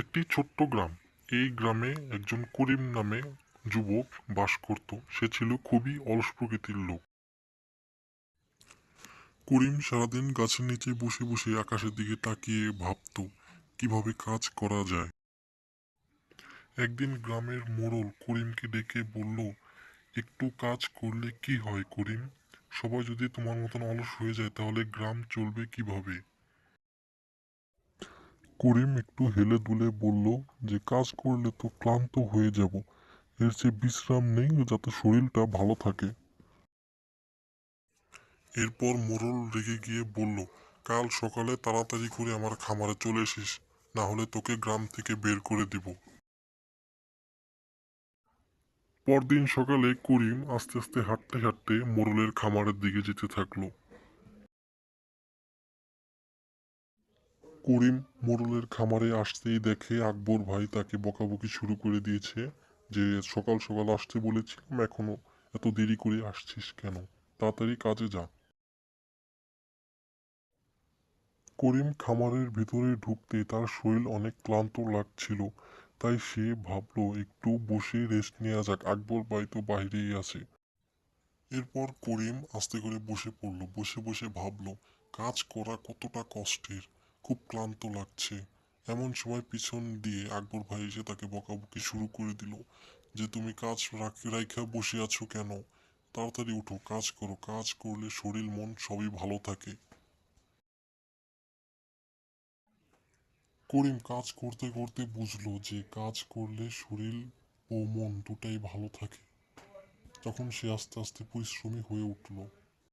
একটি ছোট্ট গ্রাম। এই গ্রামে একজন করিম নামে যুবক বাস করত। সে ছিল খুবই অলস প্রকৃতির লোক। করিম সারাদিন গাছের নিচে বসে বসে আকাশের দিকে তাকিয়ে ভাবতো, কীভাবে কাজ করা যায়। একদিন গ্রামের মোড়ল করিমকে ডেকে বলল, একটু কাজ করলে কি হয় করিম? সবাই যদি তোমার মতন অলস হয়ে যায়, তাহলে গ্রাম চলবে কীভাবে? করিম একটু হেলে দুলে বলল, যে কাজ করলে তো ক্লান্ত হয়ে যাব। এর চেয়ে বিশ্রাম নেই যাতে শরীরটা ভালো থাকে। এরপর মোরল রেগে গিয়ে বলল, কাল সকালে তাড়াতাড়ি করে আমার খামারে চলে এসিস, না হলে তোকে গ্রাম থেকে বের করে দিব। পরদিন সকালে করিম আস্তে আস্তে হাঁটতে হাঁটতে মোরলের খামারের দিকে যেতে থাকল। করিম মোরলের খামারে আসতেই দেখে আকবর ভাই তাকে বকাবকি শুরু করে দিয়েছে যে, সকাল সকাল আসতে বলেছিলাম, এখনও এত দেরি করে আসছিস কেন? তাড়াতাড়ি কাজে যা। করিম খামারের ভিতরে ঢুকতে তার শরীর অনেক ক্লান্ত লাগছিল, তাই সে ভাবলো, একটু বসে রেস্ট নেওয়া যাক, আকবর ভাই তো বাইরেই আছে। এরপর করিম আস্তে করে বসে পড়ল, বসে বসে ভাবলো, কাজ করা কতটা কষ্টের। খুব ক্লান্ত লাগছে। এমন সময় পিছন দিয়ে আকবর ভাই এসে তাকে বকাবকি শুরু করে দিল, যে তুমি কাজ রাইখা বসে আছো কেন? তাড়াতাড়ি উঠো, কাজ করো, কাজ করলে শরীর, মন সবই ভালো থাকে। করিম কাজ করতে করতে বুঝলো যে কাজ করলে শরীর ও মন দুটাই ভালো থাকে। তখন সে আস্তে আস্তে পরিশ্রমী হয়ে উঠল।